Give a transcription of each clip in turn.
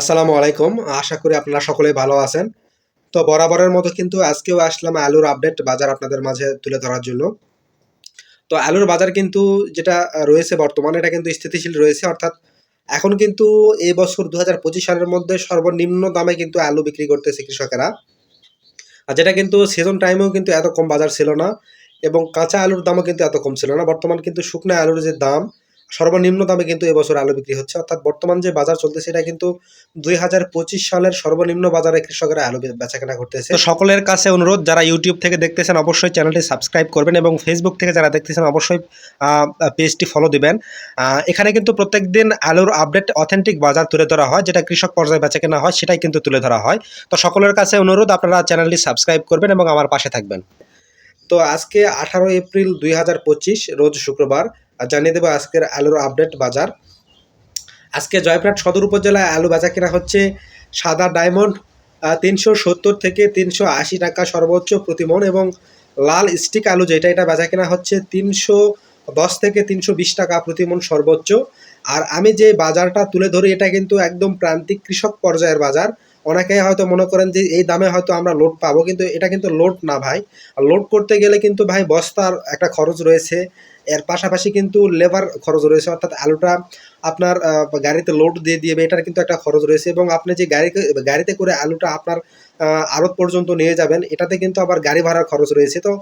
আসসালামু আলাইকুম। আশা করি আপনারা সকলেই ভালো আছেন। তো বরাবরের মতো কিন্তু আজকেও আসলাম আলুর আপডেট বাজার আপনাদের মাঝে তুলে ধরার জন্য। তো আলুর বাজার কিন্তু যেটা রয়েছে বর্তমানে, এটা কিন্তু স্থিতিশীল রয়েছে। অর্থাৎ এখন কিন্তু এই বছর দু হাজার পঁচিশ সালের মধ্যে সর্বনিম্ন দামে কিন্তু আলু বিক্রি করতেছে কৃষকেরা। আর যেটা কিন্তু সিজন টাইমেও কিন্তু এত কম বাজার ছিল না এবং কাঁচা আলুর দামও কিন্তু এত কম ছিল না। বর্তমান কিন্তু শুকনো আলুর যে দাম সর্বনিম্ন দামে কিন্তু এবছর আলু বিক্রি হচ্ছে। অর্থাৎ বর্তমান যে বাজার চলতেছে এটা কিন্তু দুই হাজার পঁচিশ সালের সর্বনিম্ন বাজারে কৃষকেরা আলু বেচাকেনা করতেছে। তো সকলের কাছে অনুরোধ যারা ইউটিউব থেকে দেখতেছেন অবশ্যই চ্যানেলটি সাবস্ক্রাইব করবেন এবং ফেসবুক থেকে যারা দেখতেছেন অবশ্যই পেজটি ফলো দিবেন। এখানে কিন্তু প্রত্যেক দিন আলুর আপডেট অথেন্টিক বাজার তুলে ধরা হয় যেটা কৃষক পর্যায়ে বেচাকেনা হয় সেটাই কিন্তু তুলে ধরা হয়। তো সকলের কাছে অনুরোধ আপনারা চ্যানেলটি সাবস্ক্রাইব করবেন এবং আমার পাশে থাকবেন। তো আজকে আঠারো এপ্রিল দুই হাজার পঁচিশ রোজ শুক্রবার। আর জানিয়ে দেবো আজকের আলুর আপডেট বাজার। আজকে জয়প্রাট সদর উপজেলায় আলু বেচা কেনা হচ্ছে সাদা ডায়মন্ড তিনশো সত্তর থেকে তিনশো আশি টাকা সর্বোচ্চ প্রতি মন এবং লাল স্টিক আলু যেটা, এটা বেচা কেনা হচ্ছে তিনশো দশ থেকে তিনশো বিশ টাকা প্রতিমন সর্বোচ্চ। আর আমি যে বাজারটা তুলে ধরি, এটা কিন্তু একদম প্রান্তিক কৃষক পর্যায়ের বাজার। অনেকে হয়তো মনে করেন যে এই দামে হয়তো আমরা লোড পাবো, কিন্তু এটা কিন্তু লোড না ভাই। লোড করতে গেলে কিন্তু ভাই বস্তার একটা খরচ রয়েছে। এর পাশাপাশি কিন্তু লেবার খরচ রয়েছে, অর্থাৎ আলুটা আপনার গাড়িতে লোড দিয়ে দিবে, এটার কিন্তু একটা খরচ রয়েছে। এবং আপনি যে গাড়িতে গাড়িতে করে আলুটা আপনার আড়ত পর্যন্ত নিয়ে যাবেন, এটাতে কিন্তু আবার গাড়ি ভাড়ার খরচ রয়েছে। তো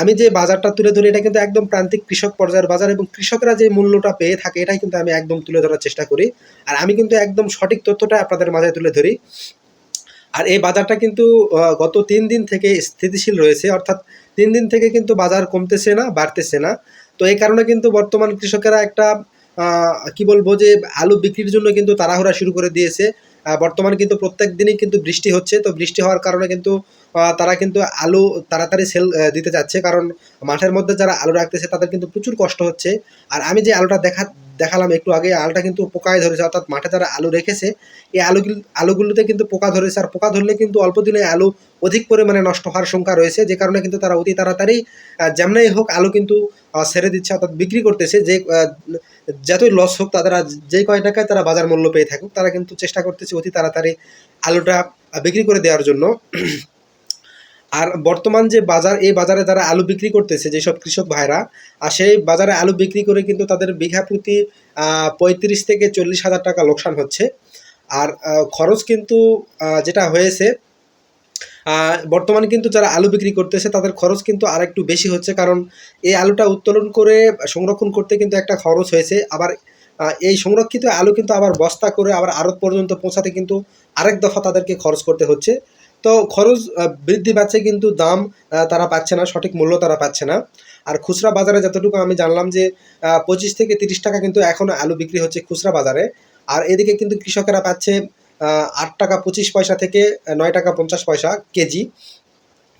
আমি যে বাজারটা তুলে ধরি, এটা কিন্তু একদম প্রান্তিক কৃষক পর্যায়ের বাজার এবং কৃষকরা যে মূল্যটা পেয়ে থাকে, এটাই কিন্তু আমি একদম তুলে ধরার চেষ্টা করি। আর আমি কিন্তু একদম সঠিক তথ্যটা আপনাদের মাঝে তুলে ধরি। আর এই বাজারটা কিন্তু গত তিন দিন থেকে স্থিতিশীল রয়েছে, অর্থাৎ তিন দিন থেকে কিন্তু বাজার কমতেছে না, বাড়তেছে না। তো এই কারণে কিন্তু বর্তমান কৃষকেরা একটা কি বলব যে, আলু বিক্রির জন্য কিন্তু তাড়াহুড়া শুরু করে দিয়েছে। বর্তমানে কিন্তু প্রত্যেক দিনই কিন্তু বৃষ্টি হচ্ছে। তো বৃষ্টি হওয়ার কারণে কিন্তু তারা কিন্তু আলু তাড়াতাড়ি সেল দিতে যাচ্ছে। কারণ মাঠের মধ্যে যারা আলু রাখতেছে, তাদের কিন্তু প্রচুর কষ্ট হচ্ছে। আর আমি যে আলুটা দেখা দেখালাম একটু আগে, আলটা কিন্তু পোকায় ধরেছে, অর্থাৎ মাঠে তারা আলু রেখেছে, এই আলু আলুগুলোতে কিন্তু পোকা ধরেছে, আর পোকা ধরলে কিন্তু অল্প দিনে আলু অধিক পরিমাণে নষ্ট হওয়ার সংখ্যা রয়েছে, যে কারণে কিন্তু তারা অতি তাড়াতাড়ি যেমনই হোক আলু কিন্তু ছেড়ে দিচ্ছে, অর্থাৎ বিক্রি করতেছে, যে যতই লস হোক তারা যেই কয় টাকায় তারা বাজার মূল্য পেয়ে থাকুক, তারা কিন্তু চেষ্টা করতেছে অতি তাড়াতাড়ি আলুটা বিক্রি করে দেওয়ার জন্য। আর বর্তমান যে বাজার, এই বাজারে যারা আলু বিক্রি করতেছে, যেসব কৃষক ভাইরা, আর সেই বাজারে আলু বিক্রি করে কিন্তু তাদের বিঘা প্রতি পঁয়ত্রিশ থেকে চল্লিশ হাজার টাকা লোকসান হচ্ছে। আর খরচ কিন্তু যেটা হয়েছে বর্তমানে কিন্তু যারা আলু বিক্রি করতেছে, তাদের খরচ কিন্তু আর একটু বেশি হচ্ছে। কারণ এই আলুটা উত্তোলন করে, সংরক্ষণ করতে কিন্তু একটা খরচ হয়েছে। আবার এই সংরক্ষিত আলু কিন্তু আবার বস্তা করে, আবার আড়ত পর্যন্ত পৌঁছাতে কিন্তু আরেক দফা তাদেরকে খরচ করতে হচ্ছে। তো খরচ বৃদ্ধি পাচ্ছে কিন্তু দাম তারা পাচ্ছে না, সঠিক মূল্য তারা পাচ্ছে না। আর খুচরা বাজারে যতটুকু আমি জানলাম যে পঁচিশ থেকে তিরিশ টাকা কিন্তু এখনও আলু বিক্রি হচ্ছে খুচরা বাজারে। আর এদিকে কিন্তু কৃষকেরা পাচ্ছে আট টাকা পঁচিশ পয়সা থেকে নয় টাকা পঞ্চাশ পয়সা কেজি।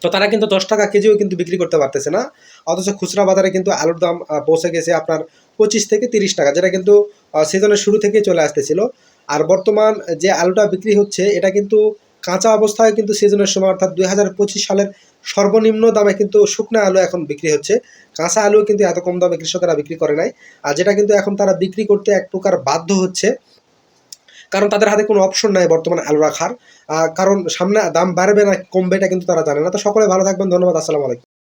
তো তারা কিন্তু দশ টাকা কেজিও কিন্তু বিক্রি করতে পারতেছে না। অথচ খুচরা বাজারে কিন্তু আলুর দাম পৌঁছে গেছে আপনার পঁচিশ থেকে তিরিশ টাকা, যেটা কিন্তু সিজনের শুরু থেকেই চলে আসতেছিল। আর বর্তমান যে আলুটা বিক্রি হচ্ছে, এটা কিন্তু কাঁচা অবস্থায় কিন্তু সিজনের সময়, অর্থাৎ দুই হাজার পঁচিশ সালের সর্বনিম্ন দামে কিন্তু শুকনা আলু এখন বিক্রি হচ্ছে। কাঁচা আলু কিন্তু এত কম দামে কৃষকেরা বিক্রি করে নাই। আর যেটা কিন্তু এখন তারা বিক্রি করতে এক প্রকার বাধ্য হচ্ছে, কারণ তাদের হাতে কোনো অপশন নাই বর্তমানে আলু রাখার। কারণ সামনে দাম বাড়বে না, কমবে এটা কিন্তু তারা জানে না। তো সকলে ভালো থাকবেন, ধন্যবাদ, আসসালামু আলাইকুম।